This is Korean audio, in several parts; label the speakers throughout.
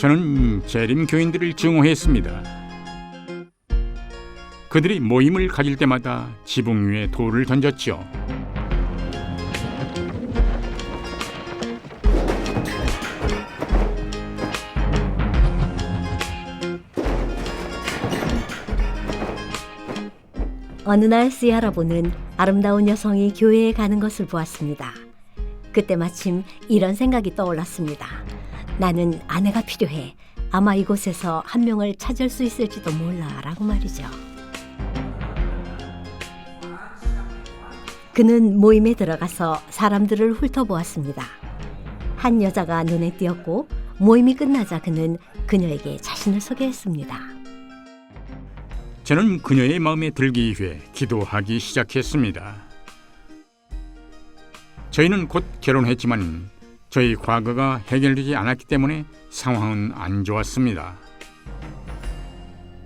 Speaker 1: 저는 재림 교인들을 증오했습니다. 그들이 모임을 가질 때마다 지붕 위에 돌을 던졌죠.
Speaker 2: 어느 날씨 할아버는 아름다운 여성이 교회에 가는 것을 보았습니다. 그때 마침 이런 생각이 떠올랐습니다. 나는 아내가 필요해. 아마 이곳에서 한 명을 찾을 수 있을지도 몰라. 라고 말이죠. 그는 모임에 들어가서 사람들을 훑어보았습니다. 한 여자가 눈에 띄었고 모임이 끝나자 그는 그녀에게 자신을 소개했습니다.
Speaker 1: 저는 그녀의 마음에 들기 위해 기도하기 시작했습니다. 저희는 곧 결혼했지만 저희 과거가 해결되지 않았기 때문에 상황은 안 좋았습니다.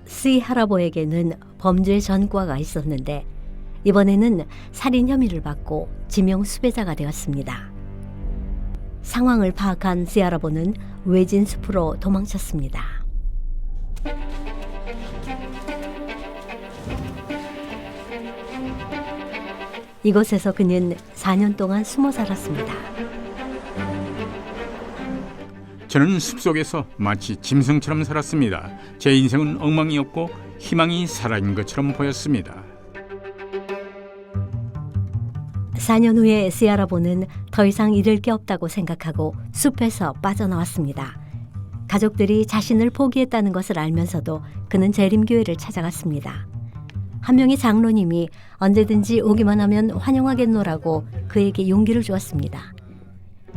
Speaker 2: C 할아버에게는 범죄 전과가 있었는데 이번에는 살인 혐의를 받고 지명 수배자가 되었습니다. 상황을 파악한 C 할아버는 외진 숲으로 도망쳤습니다. 이곳에서 그는 4년 동안 숨어 살았습니다.
Speaker 1: 저는 숲속에서 마치 짐승처럼 살았습니다. 제 인생은 엉망이었고 희망이 사라진 것처럼 보였습니다.
Speaker 2: 4년 후에 시아라보는 더 이상 잃을 게 없다고 생각하고 숲에서 빠져나왔습니다. 가족들이 자신을 포기했다는 것을 알면서도 그는 재림교회를 찾아갔습니다. 한 명의 장로님이 언제든지 오기만 하면 환영하겠노라고 그에게 용기를 주었습니다.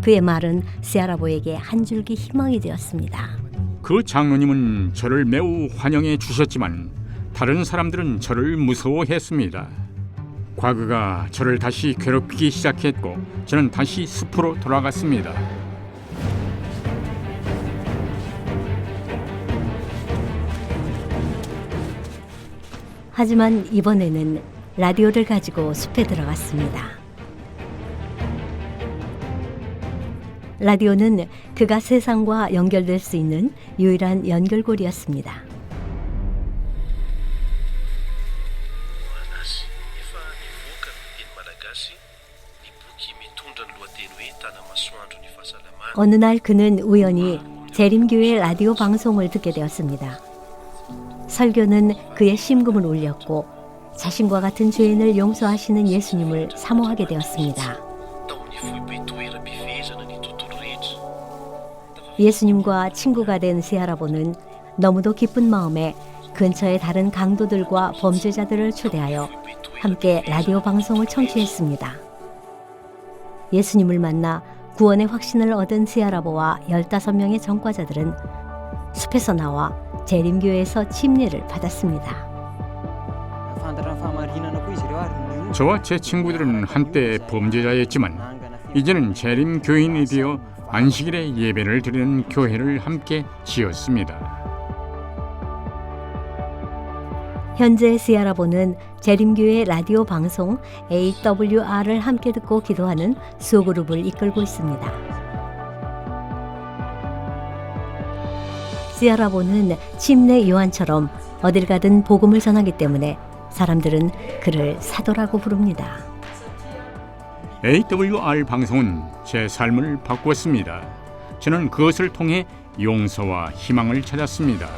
Speaker 2: 그의 말은 시아라보에게 한 줄기 희망이 되었습니다.
Speaker 1: 그 장로님은 저를 매우 환영해 주셨지만 다른 사람들은 저를 무서워했습니다. 과거가 저를 다시 괴롭히기 시작했고 저는 다시 숲으로 돌아갔습니다.
Speaker 2: 하지만 이번에는 라디오를 가지고 숲에 들어갔습니다. 라디오는 그가 세상과 연결될 수 있는 유일한 연결고리였습니다.
Speaker 3: Fahasalamana
Speaker 2: 어느 날 그는 우연히 재림교회 라디오 방송을 듣게 되었습니다. 설교는 그의 심금을 울렸고 자신과 같은 죄인을 용서하시는 예수님을 사모하게 되었습니다. 예수님과 친구가 된 세아라보는 너무도 기쁜 마음에 근처의 다른 강도들과 범죄자들을 초대하여 함께 라디오 방송을 청취했습니다. 예수님을 만나 구원의 확신을 얻은 세아라보와 15명의 전과자들은 숲에서 나와 재림교회에서 침례를 받았습니다.
Speaker 1: 저와 제 친구들은 한때 범죄자였지만 이제는 재림 교인이 되어 안식일에 예배를 드리는 교회를 함께 지었습니다.
Speaker 2: 현재 시아라보는 재림교회 라디오 방송 AWR을 함께 듣고 기도하는 수그룹을 이끌고 있습니다. 시아라보는 침례 요한처럼 어딜 가든 복음을 전하기 때문에 사람들은 그를 사도라고 부릅니다.
Speaker 1: AWR 방송은 제 삶을 바꾸었습니다. 저는 그것을 통해 용서와 희망을 찾았습니다.